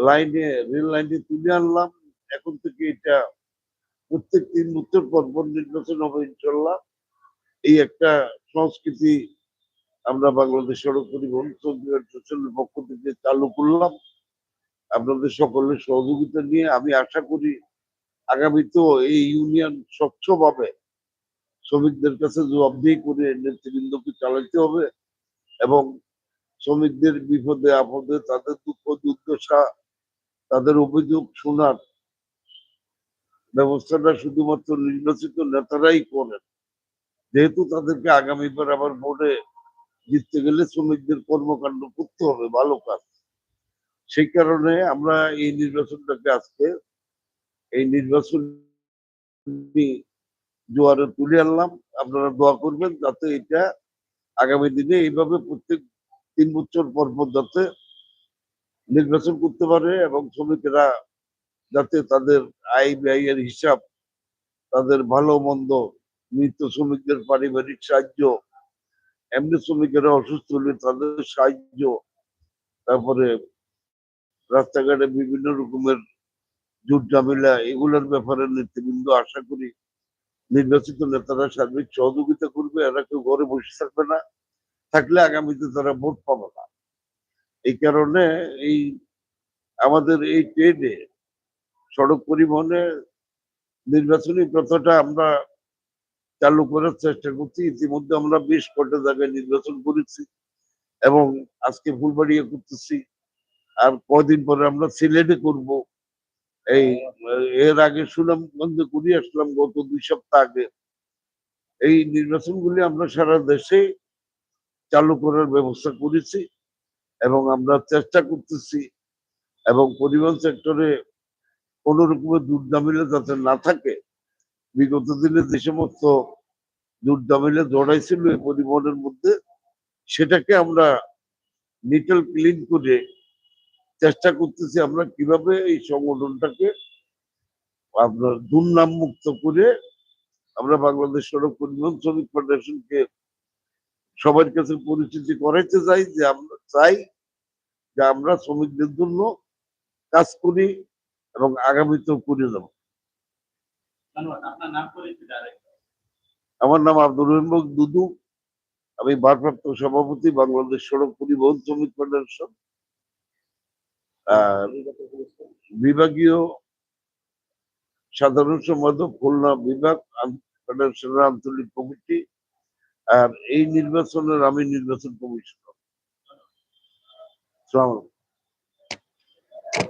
লাইনে, রেল লাইনে তুলে আনলাম। এখন থেকে এটা প্রত্যেক তিন বছর পর পর নির্বাচন হবে ইনশাল্লাহ এই একটা সংস্কৃতি আমরা বাংলাদেশ সড়ক পরিবহন সোশ্যালের পক্ষ থেকে চালু করলাম। আপনাদের সকলের সহযোগিতা নিয়ে আমি আশা করি আগামীতেও এই ইউনিয়ন স্বচ্ছভাবে শ্রমিকদের কাছে জবাবদিহি করে নেতৃবৃন্দকে চালাতে হবে এবং শ্রমিকদের বিপদে আপদে তাদের দুঃখ দুর্দশা তাদের অভিযোগ শোনার ব্যবস্থাটা শুধুমাত্র নির্বাচিত নেতারাই করেন। যেহেতু তাদেরকে আগামীবার আবার ভোটে জিততে গেলে শ্রমিকদের কর্মকাণ্ড করতে হবে, ভালো কাজ। সেই কারণে আমরা এই নির্বাচনটাকে আজকে, এই নির্বাচন জোয়ারে তুলে আনলাম। আপনারা দোয়া করবেন যাতে এটা আগামী দিনে এইভাবে প্রত্যেক তিন বছর পর পর যাতে নির্বাচন করতে পারে এবং শ্রমিকেরা যাতে তাদের আয় ব্যয়ের হিসাব, তাদের ভালো মন্দ, মৃত শ্রমিকদের পারিবারিক সাহায্য, এমনি শ্রমিকেরা অসুস্থ হলে তাদের সাহায্য, তারপরে রাস্তাঘাটে বিভিন্ন রকমের জুট ঝামেলা এগুলোর ব্যাপারে নেতৃবৃন্দ আশা করি নির্বাচিত নেতারা সার্বিক সহযোগিতা করবে। এরা কেউ ঘরে বসে থাকবে না। থাকলে আগামীতে তারা ভোট পাবে না। এই কারণে এই আমাদের এই ট্রেনে সড়ক পরিবহনে নির্বাচনী প্রথাটা আমরা চালু করার চেষ্টা করছি। ইতিমধ্যে আমরা বেশ কটা জায়গায় নির্বাচন করেছি এবং আজকে ফুলবাড়িয়া করতেছি। আর কদিন পরে আমরা সিলেটে করব। এই, এর আগে সুনামগঞ্জে করে আসলাম গত দুই সপ্তাহ আগে। এই নির্বাচনগুলি আমরা সারা দেশে চালু করার ব্যবস্থা করেছি। এবং আমরা চেষ্টা করতেছি এবং পরিবহন সেক্টরে কোন রকমের দুর্দামিলে যাতে না থাকে, বিগত দিনে যে সমস্ত দুর্দামিলে জড়াইছিল এই পরিবহনের মধ্যে, সেটাকে আমরা নিটেল ক্লিন করে চেষ্টা করতেছি আমরা কীভাবে এই সংগঠনটাকে আপনার দুর্নাম মুক্ত করে আমরা বাংলাদেশ সড়ক পরিবহন শ্রমিক ফেডারেশনকে সবার কাছে পরিচিতি করাইতে চাই যে আমরা চাই যে আমরা শ্রমিকদের জন্য কাজ করি এবং আগামীতেও করে যাব। আমার নাম আব্দুর রহিম দুদু। আমি ভারপ্রাপ্ত সভাপতি বাংলাদেশ সড়ক পরিবহন শ্রমিক ফেডারেশন। আর বিভাগীয় সাধারণ সম্পাদক খুলনা বিভাগ ফেডারেশনের আঞ্চলিক কমিটি। আর এই নির্বাচনের আমি নির্বাচন কমিশনার। সালাম